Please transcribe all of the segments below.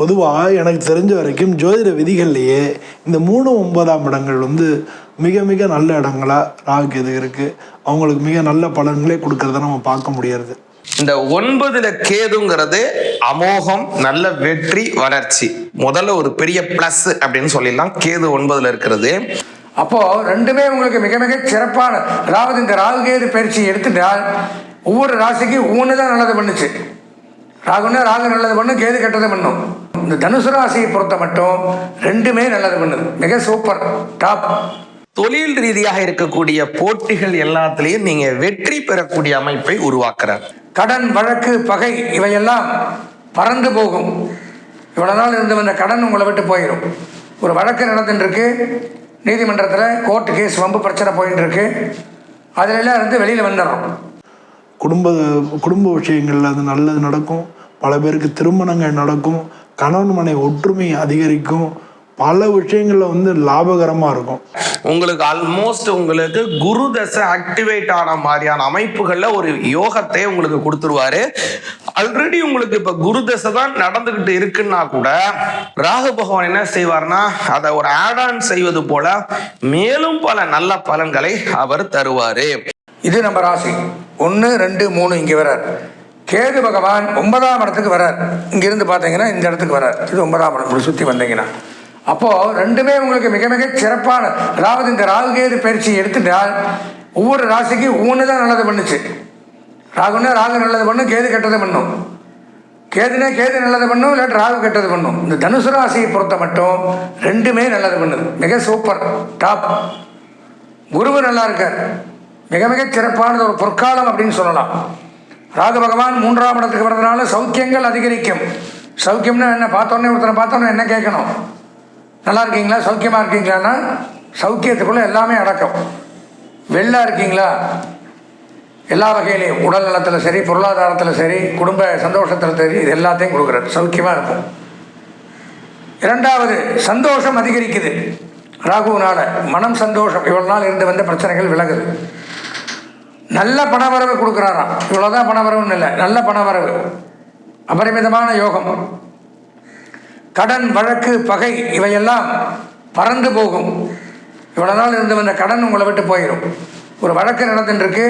பொதுவாக எனக்கு தெரிஞ்ச வரைக்கும் ஜோதிட விதிகள்லையே இந்த மூணு ஒன்பதாம் இடங்கள் வந்து மிக மிக நல்ல இடங்களா ராகு எது இருக்குது அவங்களுக்கு மிக நல்ல பலன்களே கொடுக்கறத நம்ம பார்க்க முடியாது இந்த ஒன்பதுல கேதுங்கிறது அமோகம் நல்ல வெற்றி வளர்ச்சி. முதல்ல ஒரு பெரிய பிளஸ் அப்படின்னு சொல்லிடலாம். கேது ஒன்பதுல இருக்கிறது. அப்போ ரெண்டுமே உங்களுக்கு மிக மிக சிறப்பான அதாவது இந்த ராகுகேது பயிற்சி எடுத்துட்டால் ஒவ்வொரு ராசிக்கு ஒவ்வொன்று தான் நல்லது பண்ணுச்சு. ராகுன்னா ராகு நல்லது பண்ணும் கேது கெட்டது பண்ணும். இந்த தனுசு ராசியை பொறுத்த மட்டும் ரெண்டுமே நல்லது பண்ணுது. மிக சூப்பர் டாப் தொழில் ரீதியாக இருக்கக்கூடிய போட்டிகள் எல்லாத்துலேயும் நீங்க வெற்றி பெறக்கூடிய அமைப்பை உருவாக்குறார். கடன் வழக்கு பகை இவையெல்லாம் பறந்து போகும். இவ்வளோ நாள் இருந்து வந்த கடன் உங்களை விட்டு போயிடும் ஒரு வழக்கு நடந்துட்டு நீதிமன்றத்தில் கோர்ட்டு கேஸ் வம்பு பிரச்சனை போயிட்டு இருக்கு அதுல இருந்து வெளியில் வந்துடுறோம் குடும்ப குடும்ப விஷயங்கள்ல அது நல்லது நடக்கும். பல பேருக்கு திருமணங்கள் நடக்கும். கணவன் மனை ஒற்றுமை அதிகரிக்கும். பல விஷயங்கள்ல வந்து லாபகரமாக இருக்கும். உங்களுக்கு ஆல்மோஸ்ட் உங்களுக்கு குரு தசை ஆக்டிவேட் ஆன மாதிரியான அமைப்புகள்ல ஒரு யோகத்தை உங்களுக்கு கொடுத்துருவாரு. ஆல்ரெடி உங்களுக்கு இப்ப குரு தசை தான் நடந்துகிட்டு இருக்குன்னா கூட ராகு பகவான் என்ன செய்வார்னா அதை ஒரு ஆட் ஆன் செய்வது போல மேலும் பல நல்ல பலன்களை அவர் தருவாரு. இது நம்ம ராசி. ஒன்று ரெண்டு மூணு இங்கே வரார் கேது பகவான் ஒன்பதாம் இடத்துக்கு வரார் இங்கிருந்து பார்த்தீங்கன்னா இந்த இடத்துக்கு வரார் இது ஒன்பதாம் இடம். இப்படி சுற்றி வந்தீங்கன்னா. அப்போது ரெண்டுமே உங்களுக்கு மிக மிக சிறப்பான அதாவது இந்த ராகுகேது பயிற்சி எடுத்துட்டால் ஒவ்வொரு ராசிக்கு ஒவ்வொன்று தான் நல்லது பண்ணுச்சு. ராகுன்னா ராகு நல்லது பண்ணும் கேது கெட்டது பண்ணும். கேதுனா கேது நல்லது பண்ணும் இல்லாட்டி ராகு கெட்டது பண்ணும். இந்த தனுசு ராசியை பொறுத்த மட்டும் ரெண்டுமே நல்லது பண்ணுது. மிக சூப்பர் டாப் குருவு நல்லா இருக்கார். மிக மிக சிறப்பானது ஒரு பொற்காலம் அப்படின்னு சொல்லலாம். ராகு பகவான் மூன்றாம் இடத்துக்கு வர்றதுனால சௌக்கியங்கள் அதிகரிக்கும். சௌக்கியம்னா என்ன? பார்த்தோன்னே ஒருத்தனை பார்த்தோன்னே என்ன கேட்கணும்? நல்லா இருக்கீங்களா? சௌக்கியமாக இருக்கீங்களான்னா சௌக்கியத்துக்குள்ளே எல்லாமே அடக்கம். வெள்ளாக இருக்கீங்களா? எல்லா வகையிலையும். உடல் நலத்தில் சரி பொருளாதாரத்தில் சரி குடும்ப சந்தோஷத்தில் சரி இது எல்லாத்தையும் கொடுக்குறாரு சௌக்கியமாக இருக்கும். இரண்டாவது சந்தோஷம் அதிகரிக்குது. ராகுனால மனம் சந்தோஷம். இவ்வளோ நாள் இருந்து வந்த பிரச்சனைகள் விலகுது. நல்ல பணவரவு கொடுக்குறாராம். இவ்வளோதான் பணவரவுன்னு இல்லை நல்ல பணவரவு. அபரிமிதமான யோகம். கடன் வழக்கு பகை இவையெல்லாம் பறந்து போகும். இவ்வளோ நாள் இருந்து வந்த கடன் உங்களை விட்டு போயிடும் ஒரு வழக்கு நடந்துட்டுருக்கு.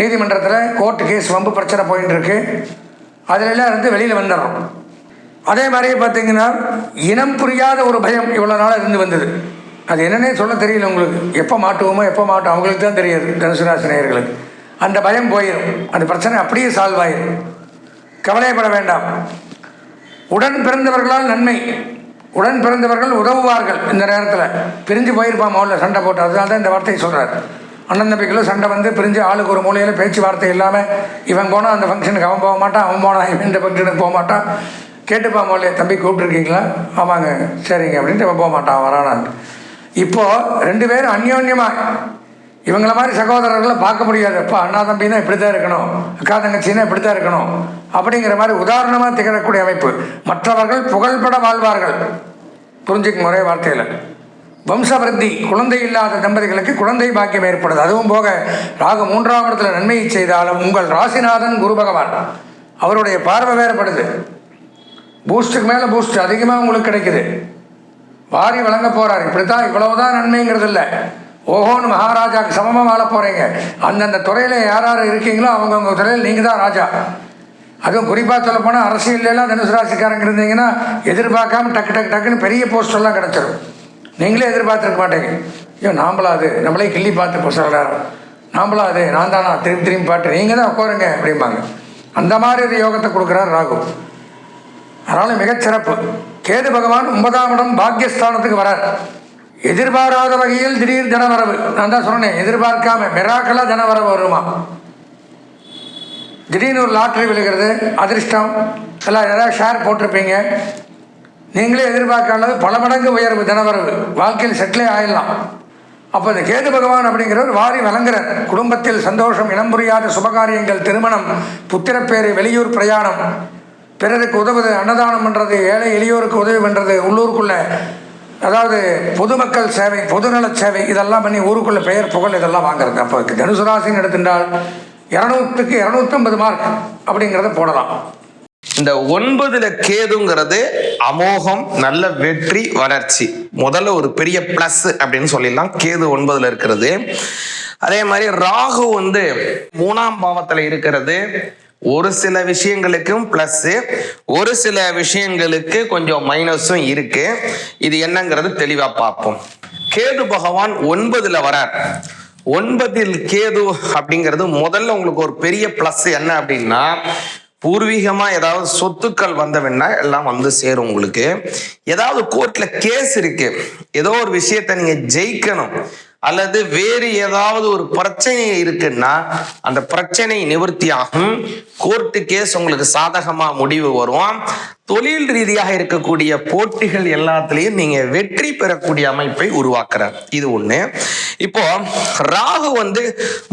நீதிமன்றத்தில் கோர்ட்டு கேஸ் வம்பு பிரச்சனை போயிட்டு அதிலெல்லாம் இருந்து வெளியில் வந்துடுறோம். அதே மாதிரியே பார்த்தீங்கன்னா இனம் புரியாத ஒரு பயம் இவ்வளோ நாளாக இருந்து வந்தது. அது என்னன்னே சொல்ல தெரியல உங்களுக்கு. எப்போ மாட்டுவோமோ எப்போ மாட்டோம் அவங்களுக்கு தான் தெரியாது தனுசு அந்த பயம் போயிடும் அந்த பிரச்சனை அப்படியே சால்வ் ஆயிடும் கவலைப்பட வேண்டாம். உடன் பிறந்தவர்களால் நன்மை. உடன் பிறந்தவர்கள் உதவுவார்கள் இந்த நேரத்தில். பிரிஞ்சு போயிருப்பான் முதல்ல சண்டை போட்டு. அதனால தான் இந்த வார்த்தையை சொல்கிறார் அண்ணன் தம்பிக்குள்ள சண்டை வந்து பிரிஞ்சு ஆளுக்கு ஒரு மூலையில் பேச்சுவார்த்தை இல்லாமல் இவன் போனால் அந்த ஃபங்க்ஷனுக்கு அவன் போக மாட்டான் அவன் போனால் இவன் இந்த ஃபங்க்ஷனுக்கு போக மாட்டான். கேட்டுப்பா முதல்ல தம்பி கூப்பிட்டுருக்கீங்களா? ஆமாங்க சரிங்க அப்படின்ட்டு இவன் போக மாட்டான் வரானான்ட்டு இப்போது ரெண்டு பேரும் அந்யோன்யமாக இவங்கள மாதிரி சகோதரர்களை பார்க்க முடியாது. அப்பா அண்ணா தம்பினா இப்படி தான் இருக்கணும். அக்கா தங்கச்சின்னா இப்படி தான் இருக்கணும். அப்படிங்கிற மாதிரி உதாரணமாக திகழக்கூடிய அமைப்பு. மற்றவர்கள் புகழ்பட வாழ்வார்கள். புரிஞ்சுக்கும் ஒரே வார்த்தையில். வம்சவருத்தி குழந்தை இல்லாத தம்பதிகளுக்கு குழந்தை பாக்கியம் ஏற்படுது. அதுவும் போக ராகு மூன்றாம் இடத்துல நன்மையை செய்தாலும் உங்கள் ராசிநாதன் குரு பகவான். அவருடைய பார்வை வேறுபடுது. பூஸ்ட்டுக்கு மேலே பூஸ்ட் அதிகமாக உங்களுக்கு கிடைக்குது. வாரி வழங்க போகிறார் இப்படித்தான் இவ்வளவுதான் நன்மைங்கிறது இல்லை ஓஹோன்னு மகாராஜாவுக்கு சமமாக வாழ போகிறீங்க அந்தந்த துறையில் யார் யார் இருக்கீங்களோ அவங்கவுங்க துறையில் நீங்கள் தான் ராஜா. அதுவும் குறிப்பாக சொல்ல போனால் அரசியல்லாம் தனுசு ராசிக்காரங்க இருந்தீங்கன்னா எதிர்பார்க்காம டக்கு டக்கு டக்குன்னு பெரிய போஸ்டெல்லாம் கிடச்சிரும். நீங்களே எதிர்பார்த்துருக்க மாட்டீங்க. ஐயோ நாம்பளா அது. நம்மளே கிள்ளி பார்த்து இப்போ நாம்பளா அது. நான் தானா? திரும்பி திரும்பி பாட்டு. நீங்கள் தான் உட்காருங்க அப்படிம்பாங்க. அந்த மாதிரி ஒரு யோகத்தை கொடுக்குறார் ராகு. அதனால் மிகச்சிறப்பு. கேது பகவான் ஒன்பதாம் இடம் பாக்கியஸ்தானத்துக்கு வரார். எதிர்பாராத வகையில் திடீர் தனவரவு நான் தான் சொன்னேன் எதிர்பார்க்காம மிராக்கலாக தனவரவு வருமா? திடீர்னு ஒரு லாட்ரி விழுகிறது அதிர்ஷ்டம். எல்லாம் ஏதாவது ஷேர் போட்டிருப்பீங்க. நீங்களே எதிர்பார்க்காத பல மடங்கு உயர்வு தினவரவு வாழ்க்கையில் செட்டிலே ஆயிடலாம். அப்போ இந்த கேது பகவான் அப்படிங்கிறவர் வாரி வழங்குறார். குடும்பத்தில் சந்தோஷம் இனம் புரியாத சுபகாரியங்கள் திருமணம் புத்திரப்பேறு வெளியூர் பிரயாணம். பிறருக்கு உதவுது அன்னதானம் பண்ணுறது ஏழை எளியோருக்கு உதவி பண்ணுறது உள்ளூருக்குள்ளே. அதாவது பொதுமக்கள் சேவை பொதுநல சேவை இதெல்லாம் பண்ணி ஊருக்குள்ள பெயர் புகழ் இதெல்லாம் வாங்குறது. அப்போ தனுசு ராசின்னு எடுத்துட்டால் இரநூத்துக்கு இரநூத்தம்பது மார்க் அப்படிங்கிறத போடலாம். இந்த ஒன்பதுல கேதுங்கிறது அமோகம் நல்ல வெற்றி வளர்ச்சி. முதல்ல ஒரு பெரிய பிளஸ் அப்படின்னு சொல்லிடலாம். கேது ஒன்பதுல இருக்கிறது. அதே மாதிரி ராகு வந்து மூணாம் பாவத்துல இருக்கிறது. ஒரு சில விஷயங்களுக்கும் பிளஸ் ஒரு சில விஷயங்களுக்கு கொஞ்சம் மைனஸும் இருக்கு. இது என்னங்கிறது தெளிவா பார்ப்போம். கேது பகவான் ஒன்பதுல வரார். ஒன்பதில் கேது அப்படிங்கிறது முதல்ல உங்களுக்கு ஒரு பெரிய பிளஸ் என்ன அப்படின்னா பூர்வீகமா ஏதாவது சொத்துக்கள் வந்தவன்னா எல்லாம் வந்து சேரும் உங்களுக்கு. ஏதாவது கோர்ட்ல கேஸ் இருக்கு. ஏதோ ஒரு விஷயத்த நீங்க ஜெயிக்கணும். அல்லது வேறு ஏதாவது ஒரு பிரச்சனை இருக்குன்னா அந்த பிரச்சனை நிவர்த்தி ஆகும் கோர்ட்டு கேஸ் உங்களுக்கு சாதகமா முடிவு வரும். தொழில் ரீதியாக இருக்கக்கூடிய போட்டிகள் எல்லாத்துலேயும் நீங்க வெற்றி பெறக்கூடிய அமைப்பை உருவாக்குறார். இது ஒண்ணு. இப்போ ராகு வந்து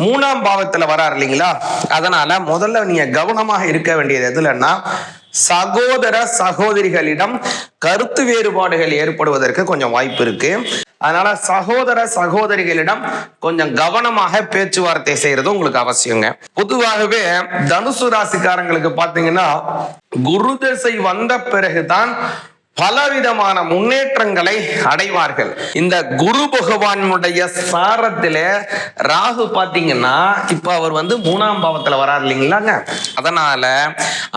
மூணாம் பாவத்துல வரார் இல்லைங்களா? அதனால முதல்ல நீங்க கவனமாக இருக்க வேண்டியது எதுலன்னா சகோதர சகோதரிகளிடம் கருத்து வேறுபாடுகள் ஏற்படுவதற்கு கொஞ்சம் வாய்ப்பு இருக்கு. அதனால சகோதர சகோதரிகளிடம் கொஞ்சம் கவனமாக பேச்சுவார்த்தை செய்யறது உங்களுக்கு அவசியங்க. பொதுவாகவே தனுசு ராசிக்காரங்களுக்கு பாத்தீங்கன்னா குரு திசை வந்த பிறகுதான் பலவிதமான முன்னேற்றங்களை அடைவார்கள். இந்த குரு பகவானுடைய சாரத்தில் ராகு பார்த்தீங்கன்னா இப்போ அவர் வந்து மூணாம் பாவத்தில் வரார் இல்லைங்களாங்க. அதனால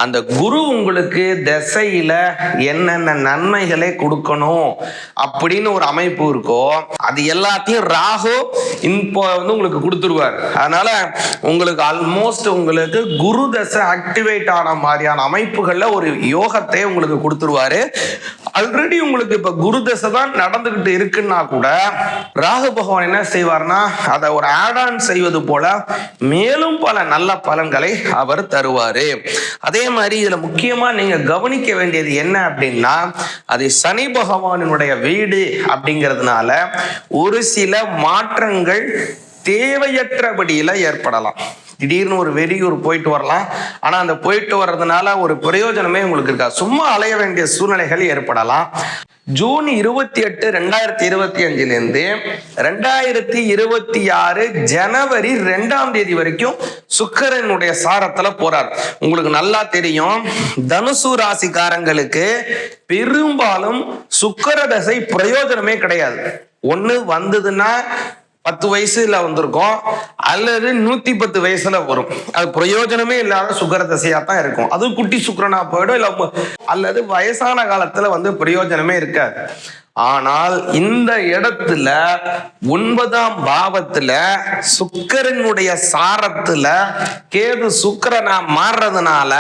அந்த குரு உங்களுக்கு திசையில என்னென்ன நன்மைகளை கொடுக்கணும் அப்படின்னு ஒரு அமைப்பு இருக்கோ அது எல்லாத்தையும் ராகு இப்போ வந்து உங்களுக்கு கொடுத்துருவார். அதனால உங்களுக்கு ஆல்மோஸ்ட் உங்களுக்கு குரு தசை ஆக்டிவேட் ஆன மாதிரியான அமைப்புகளில் ஒரு யோகத்தை உங்களுக்கு கொடுத்துருவாரு. ஆல்ரெடி உங்களுக்கு இப்ப குரு தசை தான் நடந்துகிட்டு இருக்குன்னா கூட ராகு பகவான் என்ன செய்வார்னா அதை ஒரு ஆட் ஆன் செய்வது போல மேலும் பல நல்ல பலன்களை அவர் தருவாரு. அதே மாதிரி இதுல முக்கியமா நீங்க கவனிக்க வேண்டியது என்ன அப்படின்னா அது சனி பகவானினுடைய வீடு அப்படிங்கிறதுனால ஒரு சில மாற்றங்கள் தேவையற்றபடியில ஏற்படலாம். திடீர்னு ஒரு வெளியூர் போயிட்டு வரலாம். ஆனா அந்த போயிட்டு வர்றதுனால ஒரு பிரயோஜனமே உங்களுக்கு இருக்கா? சும்மா அலைய வேண்டிய சூழ்நிலைகள் ஏற்படலாம். ஜூன் இருபத்தி எட்டு ரெண்டாயிரத்தி இருபத்தி அஞ்சுலேருந்து ரெண்டாயிரத்தி இருபத்தி ஆறு ஜனவரி ரெண்டாம் தேதி வரைக்கும் சுக்கரனுடைய சாரத்துல போறார். உங்களுக்கு நல்லா தெரியும் தனுசு ராசிக்காரங்களுக்கு பெரும்பாலும் சுக்கர தசை பிரயோஜனமே கிடையாது. ஒண்ணு வந்ததுன்னா பத்து வயசுல வந்திருக்கும். அல்லது நூத்தி பத்து வயசுல வரும். அது பிரயோஜனமே இல்லாத சுக்கர தசையா தான் இருக்கும். அது குட்டி சுக்கரனா போயிடும் இல்ல அல்லது வயசான காலத்துல வந்து பிரயோஜனமே இருக்காது. ஆனால் இந்த இடத்துல ஒன்பதாம் பாவத்துல சுக்கரனுடைய சாரத்துல கேது சுக்கரனா மாறுறதுனால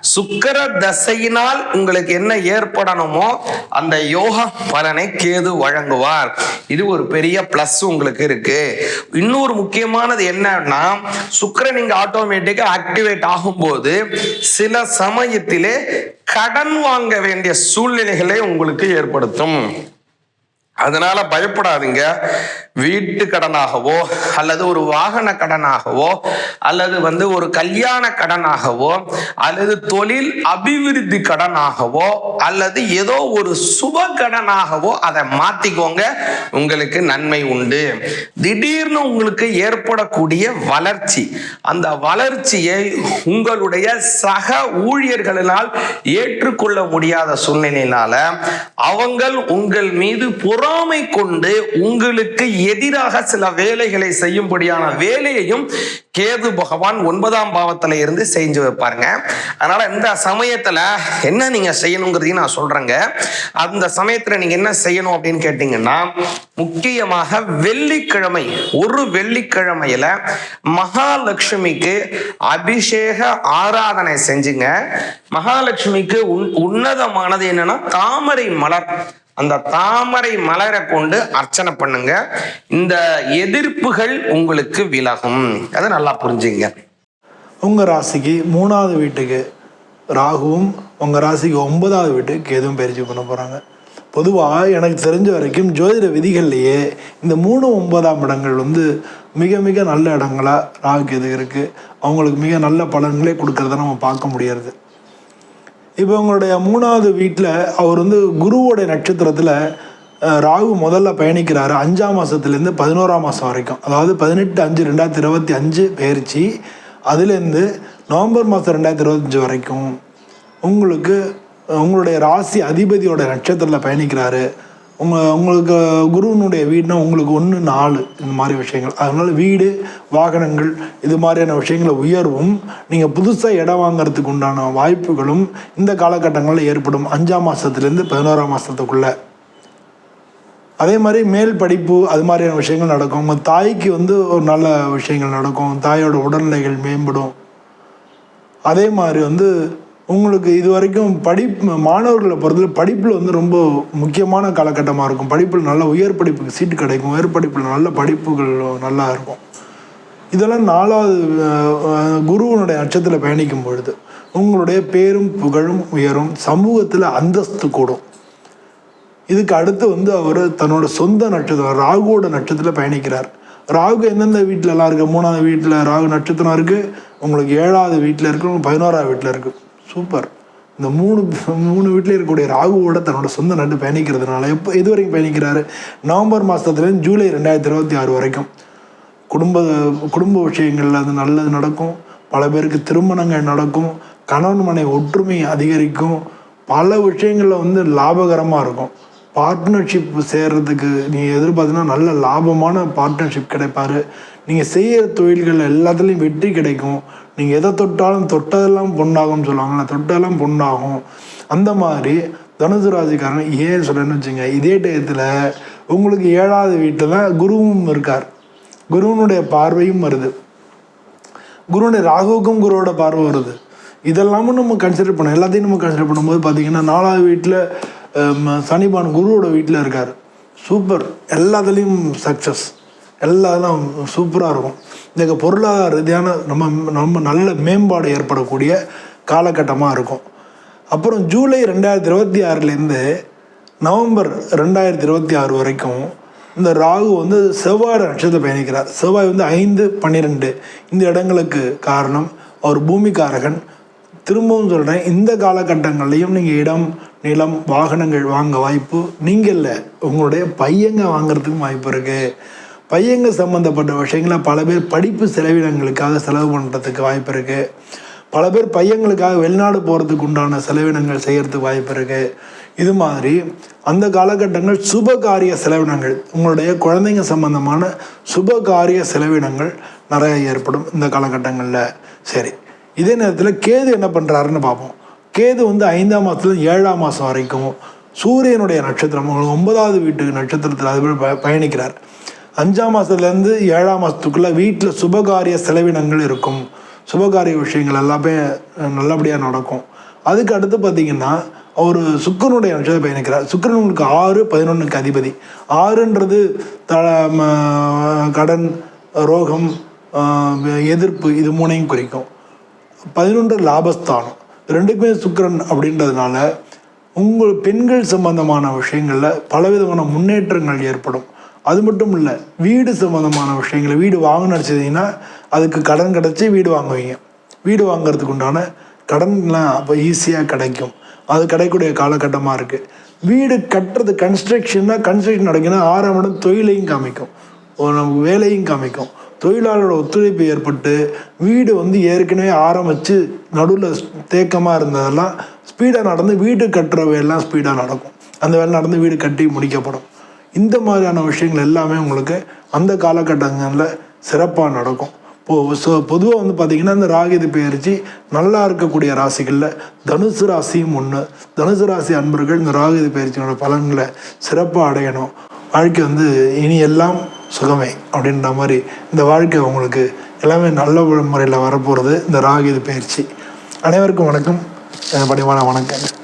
சுக்கர தசையினால் உங்களுக்கு என்ன ஏற்படணுமோ அந்த யோக பலனை கேது வழங்குவார். இது ஒரு பெரிய பிளஸ் உங்களுக்கு இருக்கு. இன்னொரு முக்கியமானது என்னன்னா சுக்கரன் இங்க ஆட்டோமேட்டிக்கா ஆக்டிவேட் ஆகும்போது சில சமயத்திலே கடன் வாங்க வேண்டிய சூழ்நிலைகளை உங்களுக்கு ஏற்படுத்தும். அதனால பயப்படாதீங்க. வீட்டு கடனாகவோ அல்லது ஒரு வாகன கடனாகவோ அல்லது வந்து ஒரு கல்யாண கடனாகவோ அல்லது தொழில் அபிவிருத்தி கடனாகவோ அல்லது ஏதோ ஒரு சுப கடனாகவோ அதை மாத்திக்கோங்க. உங்களுக்கு நன்மை உண்டு. திடீர்னு உங்களுக்கு ஏற்படக்கூடிய வளர்ச்சி. அந்த வளர்ச்சியை உங்களுடைய சக ஊழியர்களினால் ஏற்றுக்கொள்ள முடியாத சூழ்நிலையினால அவங்கள் உங்கள் மீது பொறாமை கொண்டு உங்களுக்கு எதிராக சில வேலைகளை செய்யும்படியான வேலையையும் கேது பகவான் ஒன்பதாம் பாவத்துல இருந்து செஞ்சு வைப்பாருங்க. அதனால இந்த சமயத்துல என்ன நீங்க செய்யணுங்கிறதையும் நான் சொல்றேங்க. அந்த சமயத்துல நீங்க என்ன செய்யணும் அப்படின்னு கேட்டீங்கன்னா முக்கியமாக வெள்ளிக்கிழமை ஒரு வெள்ளிக்கிழமையில மகாலட்சுமிக்கு அபிஷேக ஆராதனை செஞ்சுங்க. மகாலட்சுமிக்கு உன்- உன்னதமானது என்னன்னா தாமரை மலர். அந்த தாமரை மலரை கொண்டு அர்ச்சனை பண்ணுங்க. இந்த எதிர்ப்புகள் உங்களுக்கு விலகும். அதை நல்லா புரிஞ்சுங்க. உங்கள் ராசிக்கு மூணாவது வீட்டுக்கு ராகுவும் உங்கள் ராசிக்கு ஒன்பதாவது வீட்டுக்கு கேதுவும் பயிற்சி பண்ண போகிறாங்க பொதுவாக எனக்கு தெரிஞ்ச வரைக்கும் ஜோதிட விதிகள்லையே இந்த மூணு ஒன்பதாம் இடங்கள் வந்து மிக மிக நல்ல இடங்களாக ராகு கேது இருக்குது அவங்களுக்கு மிக நல்ல பலன்களே கொடுக்கறத நம்ம பார்க்க முடியாது இப்போ உங்களுடைய மூணாவது வீட்டில் அவர் வந்து குருவோடைய நட்சத்திரத்தில் ராகு முதல்ல பயணிக்கிறாரு. அஞ்சாம் மாதத்துலேருந்து பதினோராம் மாதம் வரைக்கும். அதாவது பதினெட்டு அஞ்சு ரெண்டாயிரத்தி இருபத்தி அஞ்சு பயிற்சி. அதுலேருந்து நவம்பர் மாதம் ரெண்டாயிரத்தி இருபத்தஞ்சு வரைக்கும் உங்களுக்கு உங்களுடைய ராசி அதிபதியோட நட்சத்திரத்தில் பயணிக்கிறாரு. உங்கள் உங்களுக்கு குருவினுடைய வீடுனா உங்களுக்கு ஒன்று நாலு இந்த மாதிரி விஷயங்கள். அதனால் வீடு வாகனங்கள் இது மாதிரியான விஷயங்களை உயர்வும். நீங்கள் புதுசாக இடம் வாங்குறதுக்கு உண்டான வாய்ப்புகளும் இந்த காலகட்டங்களில் ஏற்படும். அஞ்சாம் மாதத்துலேருந்து பதினோராம் மாதத்துக்குள்ளே அதே மாதிரி மேல் படிப்பு அது மாதிரியான விஷயங்கள் நடக்கும். உங்கள் தாய்க்கு வந்து ஒரு நல்ல விஷயங்கள் நடக்கும். தாயோட உடல்நிலைகள் மேம்படும். அதே மாதிரி வந்து உங்களுக்கு இது வரைக்கும் படிப்பு மாணவர்களை பொறுத்தவரை படிப்பில் வந்து ரொம்ப முக்கியமான காலகட்டமாக இருக்கும். படிப்பில் நல்ல உயர் படிப்புக்கு சீட்டு கிடைக்கும். உயர் படிப்பில் நல்ல படிப்புகள் நல்லா இருக்கும். இதெல்லாம் நாலாவது குருவனுடைய நட்சத்திரத்தில் பயணிக்கும் பொழுது உங்களுடைய பேரும் புகழும் உயரும். சமூகத்தில் அந்தஸ்து கூடும். இதுக்கு அடுத்து வந்து அவர் தன்னோட சொந்த நட்சத்திரம் ராகுவோட நட்சத்திரத்தில் பயணிக்கிறார். ராகு எந்தெந்த வீட்டிலலாம் இருக்குது மூணாவது வீட்டில் ராகு நட்சத்திரம் இருக்குது உங்களுக்கு ஏழாவது வீட்டில் இருக்குது பதினோராவது வீட்டில் இருக்குது சூப்பர். இந்த மூணு மூணு வீட்டில் இருக்கக்கூடிய ராகுவோட தன்னோட சொந்த நட்டு பயணிக்கிறதுனால எப்போ எது வரைக்கும் பயணிக்கிறாரு? நவம்பர் மாதத்துலேருந்து ஜூலை ரெண்டாயிரத்தி இருபத்தி ஆறு வரைக்கும். குடும்ப குடும்ப விஷயங்களில் அது நல்லது நடக்கும். பல பேருக்கு திருமணங்கள் நடக்கும். கணவன் மனை ஒற்றுமை அதிகரிக்கும். பல விஷயங்களில் வந்து லாபகரமாக இருக்கும். பார்ட்னர்ஷிப் சேர்றதுக்கு நீங்கள் எதிர்பார்த்தீங்கன்னா நல்ல லாபமான பார்ட்னர்ஷிப் கிடைப்பாரு. நீங்கள் செய்கிற தொழில்கள் எல்லாத்துலேயும் வெற்றி கிடைக்கும். நீங்கள் எதை தொட்டாலும் தொட்டதெல்லாம் பொண்ணாகும்னு சொல்லுவாங்கல்ல தொட்டதெல்லாம் பொண்ணாகும் அந்த மாதிரி தனுசு ராசிக்காரன் ஏன் சொல்கிறேன்னு வச்சுங்க இதே டயத்தில் உங்களுக்கு ஏழாவது வீட்டில் தான் குருவும் இருக்கார். குருவனுடைய பார்வையும் வருது. குருவனுடைய ராகுவுக்கும் குருவோட பார்வை வருது. இதெல்லாமும் நம்ம கன்சிடர் பண்ணோம் எல்லாத்தையும் நம்ம கன்சிடர் பண்ணும்போது பார்த்தீங்கன்னா நாலாவது வீட்டில் சனிபான் குருவோட வீட்டில் இருக்கார். சூப்பர். எல்லாத்துலேயும் சக்ஸஸ் எல்லாம் சூப்பராக இருக்கும். இந்த பொருளாதார ரீதியான நம்ம நம்ம நல்ல மேம்பாடு ஏற்படக்கூடிய காலகட்டமாக இருக்கும். அப்புறம் ஜூலை ரெண்டாயிரத்தி இருபத்தி ஆறுலேருந்து நவம்பர் ரெண்டாயிரத்தி இருபத்தி ஆறு வரைக்கும் இந்த ராகு வந்து செவ்வாய் நட்சத்திரத்தை பயணிக்கிறார். செவ்வாய் வந்து ஐந்து பன்னிரெண்டு இந்த இடங்களுக்கு காரணம். அவர் பூமிக்காரகன். திரும்பவும் சொல்கிறேன் இந்த காலகட்டங்கள்லையும் நீங்கள் இடம் நிலம் வாகனங்கள் வாங்க வாய்ப்பு நீங்கள் இல்லை. உங்களுடைய பையங்க வாங்குறதுக்கும் வாய்ப்பு இருக்குது பையங்க சம்மந்தப்பட்ட விஷயங்களை பல பேர் படிப்பு செலவினங்களுக்காக செலவு பண்ணுறதுக்கு வாய்ப்பு இருக்குது பல பேர் பையங்களுக்காக வெளிநாடு போகிறதுக்கு உண்டான செலவினங்கள் செய்கிறதுக்கு வாய்ப்பு இருக்குது இது மாதிரி அந்த காலகட்டங்கள் சுப காரிய செலவினங்கள் உங்களுடைய குழந்தைங்க சம்பந்தமான சுப காரிய செலவினங்கள் நிறைய ஏற்படும் இந்த காலகட்டங்களில். சரி. இதே நேரத்தில் கேது என்ன பண்ணுறாருன்னு பார்ப்போம். கேது வந்து ஐந்தாம் மாதத்துல ஏழாம் மாதம் வரைக்கும் சூரியனுடைய நட்சத்திரம் ஒன்பதாவது வீட்டு நட்சத்திரத்தில் அது ப பயணிக்கிறார். அஞ்சாம் மாதத்துலேருந்து ஏழாம் மாதத்துக்குள்ளே வீட்டில் சுபகாரிய செலவினங்கள் இருக்கும். சுபகாரிய விஷயங்கள் எல்லாமே நல்லபடியாக நடக்கும். அதுக்கு அடுத்து பார்த்திங்கன்னா அவர் சுக்கரனுடைய நட்சத்திரம் பயணிக்கிறார். சுக்கிரன் உங்களுக்கு ஆறு பதினொன்றுக்கு அதிபதி. ஆறுன்றது த கடன் ரோகம் எதிர்ப்பு இது மூணையும் குறிக்கும். பதினொன்று லாபஸ்தானம். ரெண்டுக்குமே சுக்கரன் அப்படின்றதுனால உங்கள் பெண்கள் சம்பந்தமான விஷயங்களில் பலவிதமான முன்னேற்றங்கள் ஏற்படும். அது மட்டும் இல்லை வீடு சம்பந்தமான விஷயங்களை வீடு வாங்க நினச்சிங்கன்னா அதுக்கு கடன் கிடச்சி வீடு வாங்குவீங்க. வீடு வாங்குறதுக்கு உண்டான கடன்லாம் அப்போ ஈஸியாக கிடைக்கும். அது கிடைக்கக்கூடிய காலகட்டமாக இருக்குது வீடு கட்டுறது கன்ஸ்ட்ரக்ஷன்னா கன்ஸ்ட்ரக்ஷன் நடக்குன்னா ஆறாம் இடம் தொழிலையும் காமிக்கும். ஒரு நமக்கு வேலையும் காமிக்கும். தொழிலாளரோட ஒத்துழைப்பு ஏற்பட்டு வீடு வந்து ஏற்கனவே ஆரம்பித்து நடுவில் தேக்கமாக இருந்ததெல்லாம் ஸ்பீடாக நடந்து வீடு கட்டுற வேலைலாம் ஸ்பீடாக நடக்கும். அந்த வேலை நடந்து வீடு கட்டி முடிக்கப்படும். இந்த மாதிரியான விஷயங்கள் எல்லாமே உங்களுக்கு அந்த காலகட்டங்களில் சிறப்பாக நடக்கும். இப்போது ஸோ பொதுவாக வந்து பார்த்திங்கன்னா இந்த ராகிது பயிற்சி நல்லா இருக்கக்கூடிய ராசிகளில் தனுசு ராசியும் ஒன்று தனுசு ராசி அன்பர்கள் இந்த ராகிது பயிற்சியோட பலன்களை சிறப்பாக அடையணும். வாழ்க்கை வந்து இனி எல்லாம் சுகமே அப்படின்ற மாதிரி இந்த வாழ்க்கை உங்களுக்கு எல்லாமே நல்ல முறையில் வரப்போகிறது இந்த ராகிது பயிற்சி. அனைவருக்கும் வணக்கம். பணிவான வணக்கம்